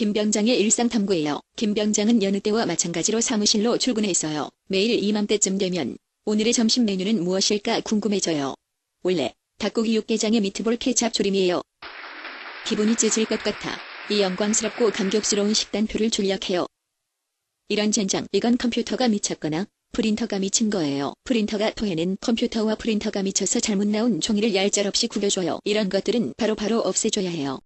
김 병장의 일상탐구예요. 김 병장은 여느 때와 마찬가지로 사무실로 출근했어요. 매일 이맘때쯤 되면 오늘의 점심 메뉴는 무엇일까 궁금해져요. 원래 닭고기 육개장에 미트볼 케찹 조림이에요. 기분이 찢을 것 같아 이 영광스럽고 감격스러운 식단표를 출력해요. 이런 젠장, 이건 컴퓨터가 미쳤거나 프린터가 미친 거예요. 프린터가 토해낸 컴퓨터와 프린터가 미쳐서 잘못 나온 종이를 얄짤없이 구겨줘요. 이런 것들은 바로바로 없애줘야 해요.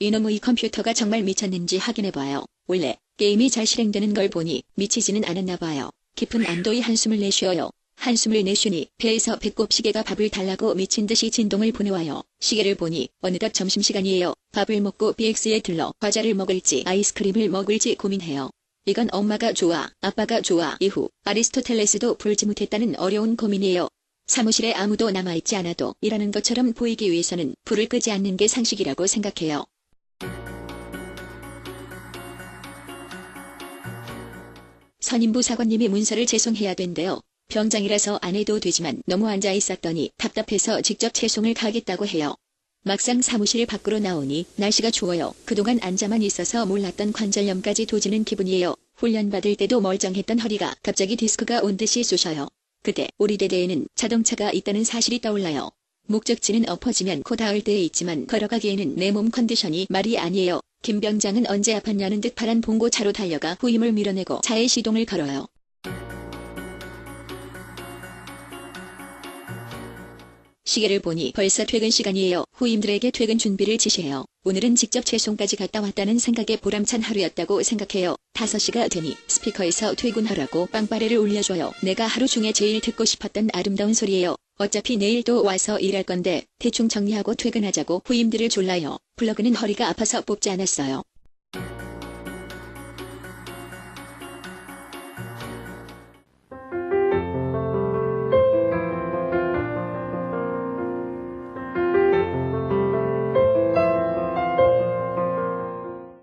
이놈의 이 컴퓨터가 정말 미쳤는지 확인해봐요. 원래 게임이 잘 실행되는 걸 보니 미치지는 않았나 봐요. 깊은 안도의 한숨을 내쉬어요. 한숨을 내쉬니 배에서 배꼽 시계가 밥을 달라고 미친 듯이 진동을 보내와요. 시계를 보니 어느덧 점심시간이에요. 밥을 먹고 BX에 들러 과자를 먹을지 아이스크림을 먹을지 고민해요. 이건 엄마가 좋아, 아빠가 좋아 이후 아리스토텔레스도 풀지 못했다는 어려운 고민이에요. 사무실에 아무도 남아있지 않아도 일하는 것처럼 보이기 위해서는 불을 끄지 않는 게 상식이라고 생각해요. 선임부 사관님이 문서를 제송해야 된대요. 병장이라서 안 해도 되지만 너무 앉아 있었더니 답답해서 직접 채송을 가겠다고 해요. 막상 사무실 밖으로 나오니 날씨가 추워요. 그동안 앉아만 있어서 몰랐던 관절염까지 도지는 기분이에요. 훈련 받을 때도 멀쩡했던 허리가 갑자기 디스크가 온 듯이 쑤셔요. 그때 우리 대대에는 자동차가 있다는 사실이 떠올라요. 목적지는 엎어지면 코 닿을 때에 있지만 걸어가기에는 내 몸 컨디션이 말이 아니에요. 김 병장은 언제 아팠냐는 듯 파란 봉고차로 달려가 후임을 밀어내고 차에 시동을 걸어요. 시계를 보니 벌써 퇴근 시간이에요. 후임들에게 퇴근 준비를 지시해요. 오늘은 직접 채송까지 갔다 왔다는 생각에 보람찬 하루였다고 생각해요. 5시가 되니 스피커에서 퇴근하라고 빵빠레를 울려줘요. 내가 하루 중에 제일 듣고 싶었던 아름다운 소리예요. 어차피 내일 또 와서 일할 건데 대충 정리하고 퇴근하자고 후임들을 졸라요. 플러그는 허리가 아파서 뽑지 않았어요.